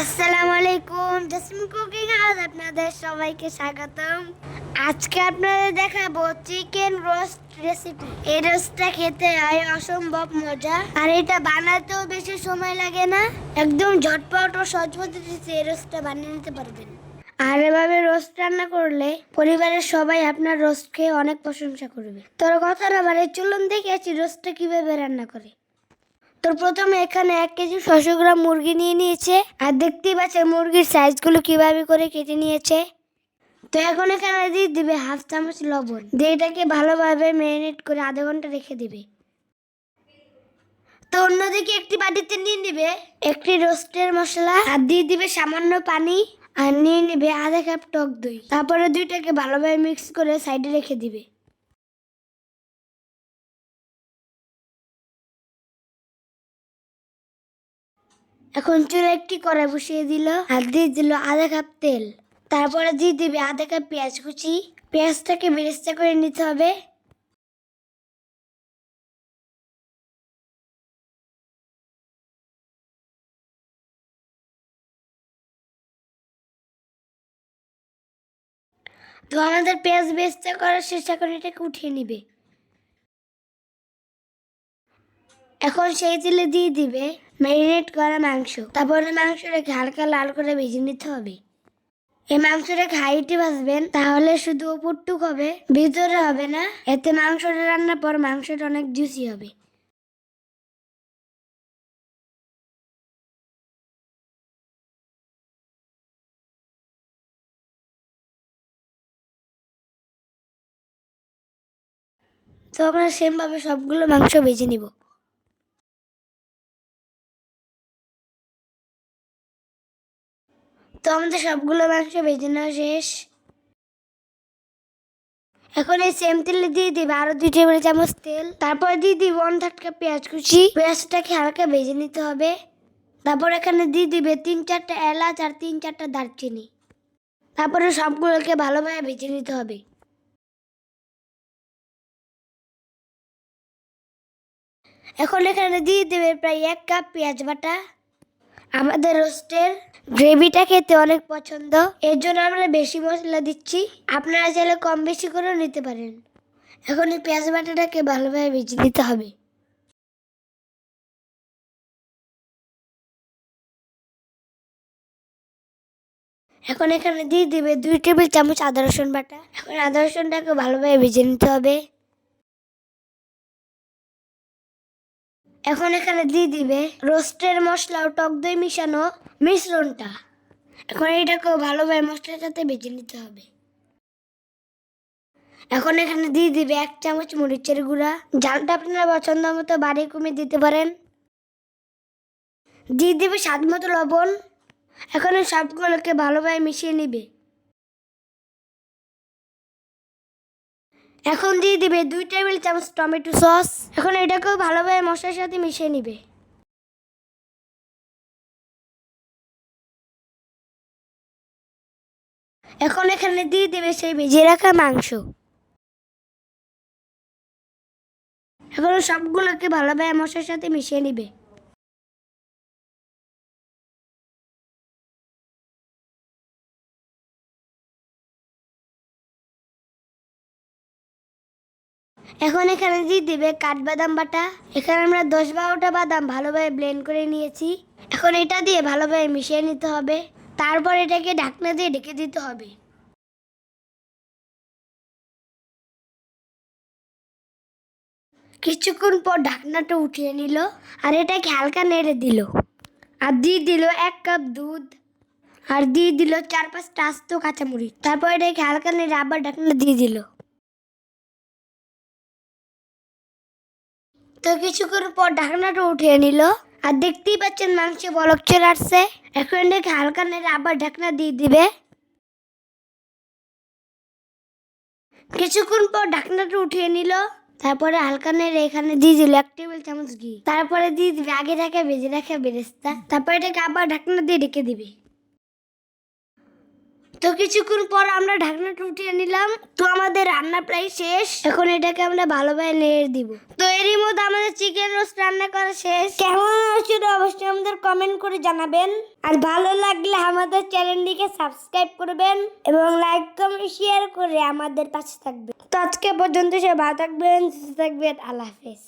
আসসালামু আলাইকুম jasmine cooking house আপনাদের সবাইকে স্বাগতম। আজকে আপনাদের দেখাবো চিকেন রোস্ট রেসিপি এই রোস্টটা খেতে হয় অসম্ভব মজা, আর এটা বানাতেও বেশি সময় লাগে না। একদম ঝটপট ও সহজ পদ্ধতিতে এই রোস্টটা বানিয়ে নিতে পারবেন। আর এভাবে রোস্ট রান্না করলে পরিবারের সবাই আপনার রোস্ট খেয়ে অনেক প্রশংসা করবে। তোর কথা না বারে চলুন দেখে আছি রোস্টটা কীভাবে রান্না করে। তো প্রথমে এখানে এক কেজি ছশো গ্রাম মুরগি নিয়ে নিয়েছে। আর দেখতেই পাচ্ছেন মুরগির সাইজগুলো কীভাবে করে কেটে নিয়েছে। তো এখন এখানে দিয়ে দিবে হাফ চামচ লবণ। দিয়ে এটাকে ভালোভাবে ম্যারিনেট করে আধা ঘণ্টা রেখে দিবে। তো অন্যদিকে একটি বাটিতে নিয়ে নিবে একটি রোস্টের মশলা। আর দিয়ে দিবে সামান্য পানি। আর নিয়ে নিবে আধা কাপ টক দই। তারপরে দুইটাকে ভালোভাবে মিক্স করে সাইডে রেখে দিবে। এখন চুলে একটি কড়াই বসিয়ে দিল? আর দিয়ে দিল আধা কাপ তেল। তারপরে দিয়ে দিবে আধা কাপ পেঁয়াজ কুচি। পেঁয়াজটাকে বেরেস্তা করে নিতে হবে। তো আমাদের পেঁয়াজ বেরেস্তা করার শেষ এখন এটাকে উঠিয়ে নিবে। এখন সেই তেলে দিয়ে দিবে ম্যারিনেট করা মাংস। তারপরে মাংসটাকে হালকা লাল করে ভেজে নিতে হবে। এই মাংসটাকে হাইটে ভাজবেন, তাহলে শুধু উপরটুক হবে, ভিতরে হবে না। এতে মাংসটা রান্নার পর মাংসটা অনেক জুসি হবে। তো আমরা সেমভাবে সবগুলো মাংস ভেজে নিব। তো আমাদের সবগুলো মাংস ভেজে নেওয়া শেষ। এখন এই সেম তেলে দিয়ে দিবে। আরও দুই টেবিল চামচ তেল। তারপর দিয়ে দিব ওয়ান থার্ড কাপ পেঁয়াজ কুচি। পেঁয়াজটাকে হালকা ভেজে নিতে হবে। তারপর এখানে দিয়ে দিবে তিন চারটা এলাচ আর তিন চারটা দারচিনি। তারপরে সবগুলোকে ভালোভাবে ভেজে নিতে হবে। এখন এখানে দিয়ে দেবে প্রায় এক কাপ পেঁয়াজ বাটা। আমাদের রোস্টের গ্রেভিটা খেতে অনেক পছন্দ। এর জন্য আমরা বেশি মশলা দিচ্ছি। আপনারা চাইলে কম বেশি করেও নিতে পারেন। এখন এই পেঁয়াজ বাটাটাকে ভালোভাবে ভেজে নিতে হবে। এখন এখানে দিয়ে দিবে দুই টেবিল চামচ আদা রসুন বাটা। এখন আদা রসুনটাকে ভালোভাবে ভেজে নিতে হবে। এখন এখানে দিয়ে দিবে রোস্টের মশলা ও টক দই মিশানো মিশ্রণটা। এখন এটাকেও ভালোভাবে মশলার সাথে ভেজে নিতে হবে। এখন এখানে দিয়ে দিবে এক চামচ মরিচের গুঁড়া। ঝালটা আপনারা পছন্দ মতো বাড়ি কমিয়ে দিতে পারেন। দিয়ে দিবে স্বাদ মতো লবণ। এখন সবগুলোকে ভালোভাবে মিশিয়ে নিবে। এখন দিয়ে দিবে দুই টেবিল চামচ টমেটো সস। এখন এটাকেও ভালোভাবে মশলার সাথে মিশিয়ে নিবে। এখন এখানে দিয়ে দেবে সেই ভেজে রাখা মাংস। এখন সবগুলোকে ভালোভাবে মশলার সাথে মিশিয়ে নিবে। এখন এখানে দিয়ে দিবে কাঠবাদাম বাটা, এখানে আমরা দশ বারোটা বাদাম ভালোভাবে ব্লেন্ড করে নিয়েছি। এখন এটা দিয়ে ভালোভাবে মিশিয়ে নিতে হবে। তারপর এটাকে ঢাকনা দিয়ে ঢেকে দিতে হবে। কিছুক্ষণ পর ঢাকনাটা উঠিয়ে নিল আর এটাকে হালকা নেড়ে দিল। আর দিয়ে দিল এক কাপ দুধ। আর দিয়ে দিল চার পাঁচটা আস্ত কাঁচামরিচ। তারপর এটাকে হালকা নেড়ে আবার ঢাকনা দিয়ে দিল। তো কিছুক্ষণ পর ঢাকনাটা উঠিয়ে নিল। আর দেখতেই পাচ্ছেন মাংস বলক চলে আসছে। এখন এটাকে হালকা নেড়ে আবার ঢাকনা দিয়ে দিবে। কিছুক্ষণ পর ঢাকনাটা উঠিয়ে নিল। তারপরে হালকা নেড়ে এখানে দিয়ে দিল এক টেবিল চামচ ঘি। তারপরে দিয়ে দিবে আগে রাখা ভেজে রাখা বেরেস্তা। তারপরে এটাকে আবার ঢাকনা দিয়ে ঢেকে দিবে। তো কিছুক্ষণ পর আমরা ঢাকনাটা উঠিয়ে নিলাম। তো আমাদের রান্না প্রায় শেষ। এখন এটাকে আমরা ভালোভাবে নেড়ে দিব। তো এরই মধ্যে আমাদের চিকেন রোস্ট রান্না করা শেষ। কেমন হয়েছিল অবশ্যই আমাদের কমেন্ট করে জানাবেন। আর ভালো লাগলে আমাদের চ্যানেলটিকে সাবস্ক্রাইব করবেন এবং লাইক কমেন্ট শেয়ার করে আমাদের পাশে থাকবেন। তো আজকে পর্যন্ত সে ভালো থাকবেন, সুস্থ থাকবেন, আল্লাহ হাফেজ।